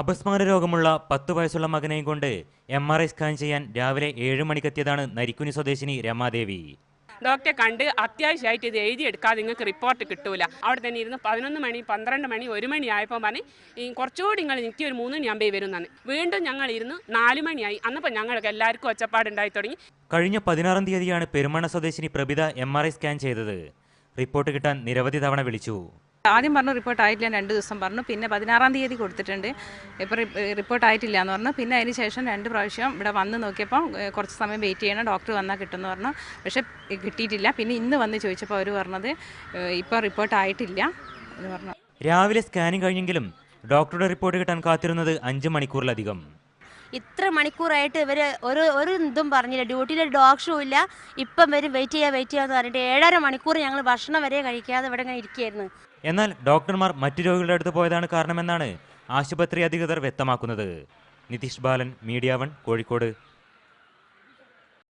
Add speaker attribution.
Speaker 1: അപസ്മാര രോഗമുള്ള പത്ത് വയസ്സുള്ള മകനെയും കൊണ്ട് എം ആർ ഐ സ്കാൻ ചെയ്യാൻ രാവിലെ ഏഴ് മണിക്കെത്തിയതാണ് നരിക്കുനി സ്വദേശിനി രമാദേവി.
Speaker 2: ഡോക്ടറെ കണ്ട് അത്യാവശ്യമായിട്ട് ഇത് എഴുതിയെടുക്കാതെ നിങ്ങൾക്ക് റിപ്പോർട്ട് കിട്ടൂല. അവിടെ തന്നെ ഇരുന്ന് പതിനൊന്ന് മണി പന്ത്രണ്ട് മണി ഒരു മണി ആയപ്പോൾ പറഞ്ഞ് ഈ കുറച്ചുകൂടി നിങ്ങൾ എനിക്ക് ഒരു മൂന്ന് മണിയാകുമ്പോൾ വരുന്നതാണ് വീണ്ടും ഞങ്ങൾ ഇരുന്ന് നാല് മണിയായി. അന്നപ്പോൾ ഞങ്ങൾക്ക് എല്ലാവർക്കും ഒച്ചപ്പാടുണ്ടായി തുടങ്ങി.
Speaker 1: കഴിഞ്ഞ പതിനാറാം തീയതിയാണ് പെരുമണ സ്വദേശിനി Prabhitha M R I scan ചെയ്തത്. റിപ്പോർട്ട് കിട്ടാൻ നിരവധി തവണ വിളിച്ചു.
Speaker 3: ആദ്യം പറഞ്ഞു റിപ്പോർട്ട് ആയിട്ടില്ല രണ്ട് ദിവസം പറഞ്ഞു. പിന്നെ പതിനാറാം തീയതി കൊടുത്തിട്ടുണ്ട്. ഇപ്പോൾ റിപ്പോർട്ട് ആയിട്ടില്ല എന്ന് പറഞ്ഞു. പിന്നെ അതിന് ശേഷം രണ്ട് പ്രാവശ്യം ഇവിടെ വന്ന് നോക്കിയപ്പോൾ കുറച്ച് സമയം വെയിറ്റ് ചെയ്യണം. ഡോക്ടർ വന്നാൽ കിട്ടുമെന്ന് പറഞ്ഞു. പക്ഷേ കിട്ടിയിട്ടില്ല. പിന്നെ ഇന്ന് വന്ന് ചോദിച്ചപ്പോൾ അവർ പറഞ്ഞത് ഇപ്പോൾ റിപ്പോർട്ട് ആയിട്ടില്ല എന്ന് പറഞ്ഞു.
Speaker 1: രാവിലെ സ്കാനിങ് കഴിഞ്ഞെങ്കിലും ഡോക്ടറുടെ റിപ്പോർട്ട് കിട്ടാൻ കാത്തിരുന്നത് അഞ്ച് മണിക്കൂറിലധികം.
Speaker 4: ഇത്ര മണിക്കൂറായിട്ട് ഇവർ ഒരു ഒരു ഇതും പറഞ്ഞില്ല. ഡ്യൂട്ടിയിൽ ഡോക്ടറും ഇല്ല. ഇപ്പം വരും വെയിറ്റ് ചെയ്യുക വെയിറ്റ് ചെയ്യാന്ന് പറഞ്ഞിട്ട് ഏഴര മണിക്കൂർ ഞങ്ങൾ ഭക്ഷണം വരെ കഴിക്കാതെ ഇവിടെ ഇങ്ങനെ ഇരിക്കുകയായിരുന്നു.
Speaker 1: എന്നാൽ ഡോക്ടർമാർ മറ്റു രോഗികളുടെ അടുത്ത് പോയതാണ് കാരണമെന്നാണ് ആശുപത്രി അധികൃതർ വ്യക്തമാക്കുന്നത്. Nitheesh Balan media one Kozhikode.